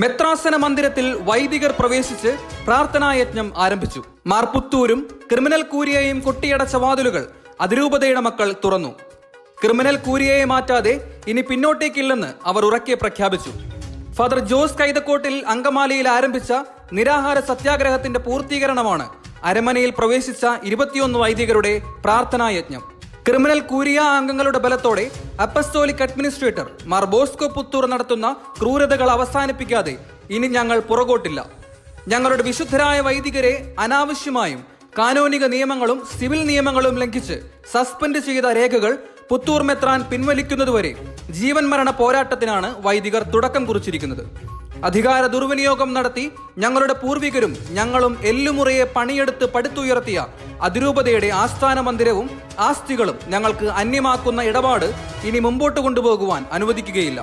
മെത്രാസന മന്ദിരത്തിൽ വൈദികർ പ്രവേശിച്ച് പ്രാർത്ഥനായജ്ഞം ആരംഭിച്ചു. മാർപുത്തൂരും ക്രിമിനൽ കൂരിയെയും കൊട്ടിയടച്ച വാതിലുകൾ അതിരൂപതയുടെ മക്കൾ തുറന്നു. ക്രിമിനൽ കൂരിയയെ മാറ്റാതെ ഇനി പിന്നോട്ടേക്കില്ലെന്ന് അവർ ഉറക്കെ പ്രഖ്യാപിച്ചു. ഫാദർ ജോസ് കൈതക്കോട്ടിൽ അങ്കമാലിയിൽ ആരംഭിച്ച നിരാഹാര സത്യാഗ്രഹത്തിന്റെ പൂർത്തീകരണമാണ് അരമനയിൽ പ്രവേശിച്ച ഇരുപത്തിയൊന്ന് വൈദികരുടെ പ്രാർത്ഥനായജ്ഞം ക്രിമിനൽ കൂരിയ അംഗങ്ങളുടെ ബലത്തോടെ apostolic administrator Mar Bosco Puthur നടത്തുന്ന ക്രൂരതകൾ അവസാനിപ്പിക്കാതെ ഇനി ഞങ്ങൾ പുറകോട്ടില്ല. ഞങ്ങളുടെ വിശുദ്ധരായ വൈദികരെ അനാവശ്യമായും കാനോനിക നിയമങ്ങളും സിവിൽ നിയമങ്ങളും ലംഘിച്ച് സസ്പെൻഡ് ചെയ്ത രേഖകൾ പുത്തൂർ മെത്രാൻ പിൻവലിക്കുന്നതുവരെ ജീവൻ മരണ പോരാട്ടത്തിനാണ് വൈദികർ തുടക്കം കുറിച്ചിരിക്കുന്നത്. അധികാര ദുർവിനിയോഗം നടത്തി ഞങ്ങളുടെ പൂർവികരും ഞങ്ങളും എല്ലുമുറയെ പണിയെടുത്ത് പടുത്തുയർത്തിയ അതിരൂപതയുടെ ആസ്ഥാന മന്ദിരവും ആസ്തികളും ഞങ്ങൾക്ക് അന്യമാക്കുന്ന ഇടപാട് ഇനി മുമ്പോട്ട് കൊണ്ടുപോകുവാൻ അനുവദിക്കുകയില്ല.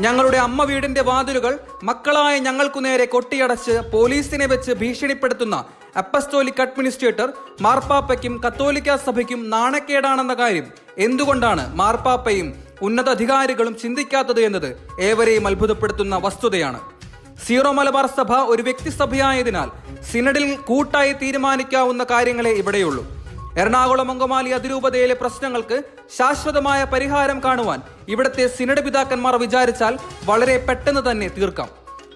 ഞങ്ങളുടെ അമ്മ വീടിന്റെ വാതിലുകൾ മക്കളായ ഞങ്ങൾക്കു നേരെ കൊട്ടിയടച്ച് പോലീസിനെ വെച്ച് ഭീഷണിപ്പെടുത്തുന്ന അപ്പസ്റ്റോലിക് അഡ്മിനിസ്ട്രേറ്റർ മാർപ്പാപ്പയ്ക്കും കത്തോലിക്ക സഭയ്ക്കും നാണക്കേടാണെന്ന കാര്യം എന്തുകൊണ്ടാണ് മാർപ്പാപ്പയും ഉന്നത അധികാരികളും ചിന്തിക്കാത്തത് എന്നത് ഏവരെയും അത്ഭുതപ്പെടുത്തുന്ന വസ്തുതയാണ്. സീറോ മലബാർ സഭ ഒരു വ്യക്തിസഭയായതിനാൽ സിനഡിൽ കൂട്ടായി തീരുമാനിക്കാവുന്ന കാര്യങ്ങളെ ഇവിടെയുള്ളൂ. എറണാകുളം അങ്കമാലി അതിരൂപതയിലെ പ്രശ്നങ്ങൾക്ക് ശാശ്വതമായ പരിഹാരം കാണുവാൻ ഇവിടത്തെ സിനഡ് പിതാക്കന്മാർ വിചാരിച്ചാൽ വളരെ പെട്ടെന്ന് തന്നെ തീർക്കാം.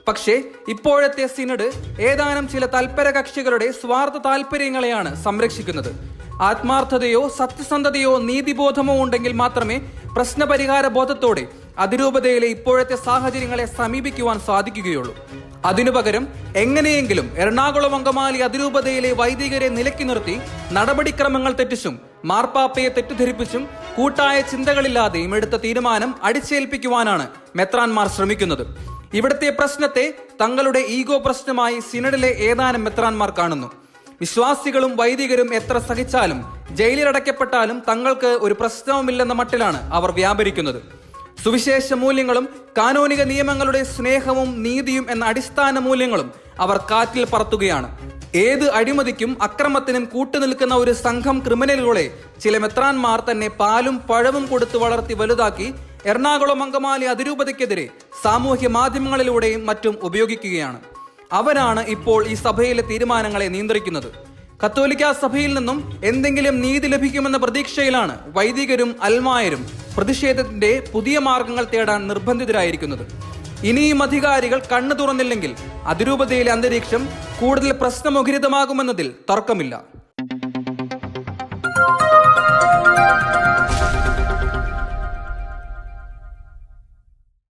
പക്ഷേ ഇപ്പോഴത്തെ സിനഡ് ഏതാനും ചില തൽപര കക്ഷികളുടെ സ്വാർത്ഥ താല്പര്യങ്ങളെയാണ് സംരക്ഷിക്കുന്നത്. ആത്മാർത്ഥതയോ സത്യസന്ധതയോ നീതിബോധമോ ഉണ്ടെങ്കിൽ മാത്രമേ പ്രശ്നപരിഹാര ബോധത്തോടെ അതിരൂപതയിലെ ഇപ്പോഴത്തെ സാഹചര്യങ്ങളെ സമീപിക്കുവാൻ സാധിക്കുകയുള്ളൂ. അതിനു പകരം എങ്ങനെയെങ്കിലും എറണാകുളം അങ്കമാലി അതിരൂപതയിലെ വൈദികരെ നിലക്കി നിർത്തി നടപടിക്രമങ്ങൾ തെറ്റിച്ചും മാർപ്പാപ്പയെ തെറ്റിദ്ധരിപ്പിച്ചും കൂട്ടായ ചിന്തകളില്ലാതെയും എടുത്ത തീരുമാനം അടിച്ചേൽപ്പിക്കുവാനാണ് മെത്രാൻമാർ ശ്രമിക്കുന്നത്. ഇവിടുത്തെ പ്രശ്നത്തെ തങ്ങളുടെ ഈഗോ പ്രശ്നമായി സിനഡിലെ ഏതാനും മെത്രാൻമാർ കാണുന്നു. വിശ്വാസികളും വൈദികരും എത്ര സഹിച്ചാലും ജയിലിലടയ്ക്കപ്പെട്ടാലും തങ്ങൾക്ക് ഒരു പ്രശ്നവുമില്ലെന്ന മട്ടിലാണ് അവർ വ്യാപരിക്കുന്നത്. സുവിശേഷ മൂല്യങ്ങളും കാനോനിക നിയമങ്ങളുടെ സ്നേഹവും നീതിയും എന്ന അടിസ്ഥാന മൂല്യങ്ങളും അവർ കാറ്റിൽ പറത്തുകയാണ്. ഏത് അഴിമതിക്കും അക്രമത്തിനും കൂട്ടുനിൽക്കുന്ന ഒരു സംഘം ക്രിമിനലുകളെ ചില മെത്രാൻമാർ തന്നെ പാലും പഴവും കൊടുത്ത് വളർത്തി വലുതാക്കി എറണാകുളം അങ്കമാലി അതിരൂപതയ്ക്കെതിരെ സാമൂഹ്യ മാധ്യമങ്ങളിലൂടെയും മറ്റും ഉപയോഗിക്കുകയാണ്. അവരാണ് ഇപ്പോൾ ഈ സഭയിലെ തീരുമാനങ്ങളെ നിയന്ത്രിക്കുന്നത്. കത്തോലിക്ക സഭയിൽ നിന്നും എന്തെങ്കിലും നീതി ലഭിക്കുമെന്ന പ്രതീക്ഷയിലാണ് വൈദികരും അൽമായരും പ്രതിഷേധത്തിന്റെ പുതിയ മാർഗങ്ങൾ തേടാൻ നിർബന്ധിതരായിരിക്കുന്നത്. ഇനിയും അധികാരികൾ കണ്ണു തുറന്നില്ലെങ്കിൽ അതിരൂപതയിലെ അന്തരീക്ഷം കൂടുതൽ പ്രശ്നമുഖരിതമാകുമെന്നതിൽ തർക്കമില്ല.